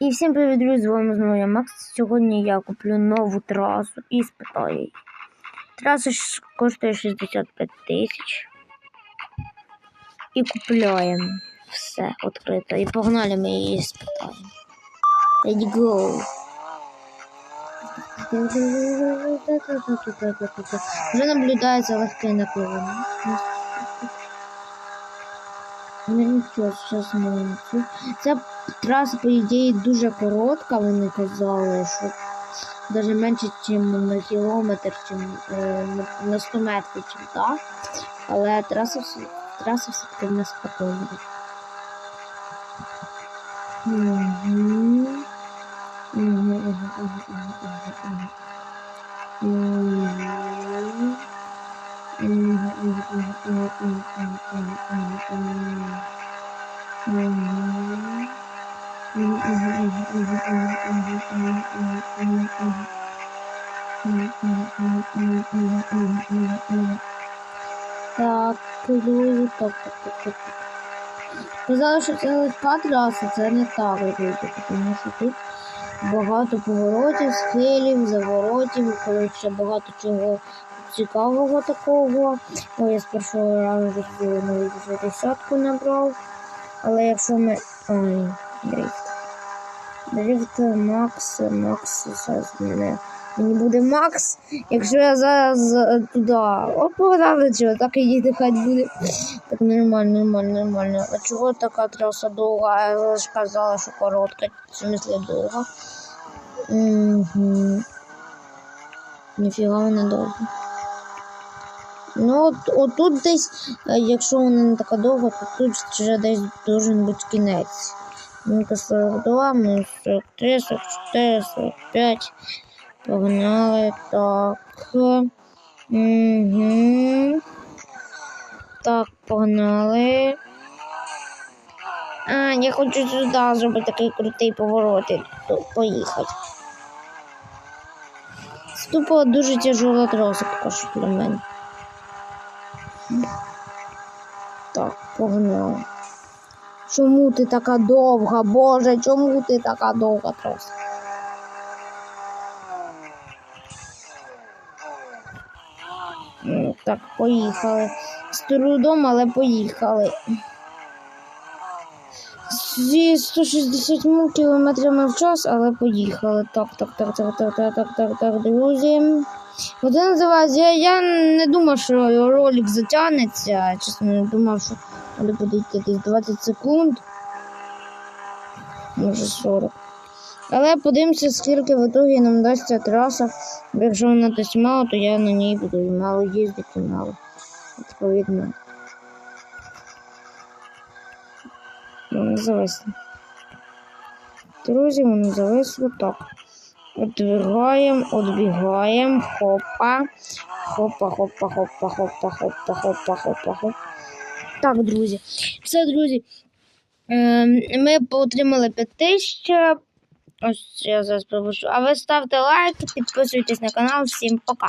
І всім привіт, друзі, з вами знову я Макс. Сьогодні я куплю нову трасу і спитаю її. Траса коштує 65 тисяч. І купляємо все відкрито. І погнали ми її спитаємо. Let's go. Вже наблюдається легке напливання. Що, зараз цю. Ця траса, по ідеї, дуже коротка, вони казали, що навіть менше, ніж на кілометр, чим, е, на- на 100 метрів, чим так. Але траса, траса все-таки нас спокійна. Мгм. Мгм, мгм, мгм, мгм, мгм. Мгм. Мгм, так, люди, так, так, так, так. Казали, що це лише патраси, це не так, люди, тому що тут багато поворотів, схилів, заворотів, коротше, багато чого цікавого такого. Ой, я з першого разу вже десятку набрав. Але якщо ми. Ой, дрифт. Дрифт Макс, Макс, зараз мене. Мені буде Макс, якщо я зараз е, туди. О, погнали, чого, так і хай буде. Так нормально, нормально, нормально. А чого така траса довга? Я ж казала, що коротка, в смислі довга. Угу. Ніфіга вона довга. Ну, от, отут десь, е, якщо вона не така довга, то тут вже десь должен бути кінець. Ну-ка 42, мінус 43, 44, 45. Погнали. Так. Угу. Так, погнали. А, я хочу сюди зробити такий крутий поворот і поїхати. Це дуже тяжела траса що для мене. Так, погнали. Чому ти така довга, Боже, чому ти така довга траса? Так, поїхали. З трудом, але поїхали. Зі 160 кілометрами в час, але поїхали. Так, так, так, так, так, так, так, так, так, друзі. Оце називається. Я, я не думав, що ролик затягнеться. Чесно, не думав, що вони йти десь 20 секунд. Може 40. Але подивимося, скільки в итогі нам дасть ця траса. Якщо вона дасть мало, то я на ній буду мало їздити, мало. Відповідно. Воно зависло. Друзі, воно зависло так. Отвигаємо, відбігаємо, хопа. Хопа, хопа, хопа, хопа, хопа, хопа, хопа, хопа. Так, друзі. Все, друзі. Ем, Ми отримали 5 тисяч. Ось я зараз пропущу. А ви ставте лайк, підписуйтесь на канал. Всім пока.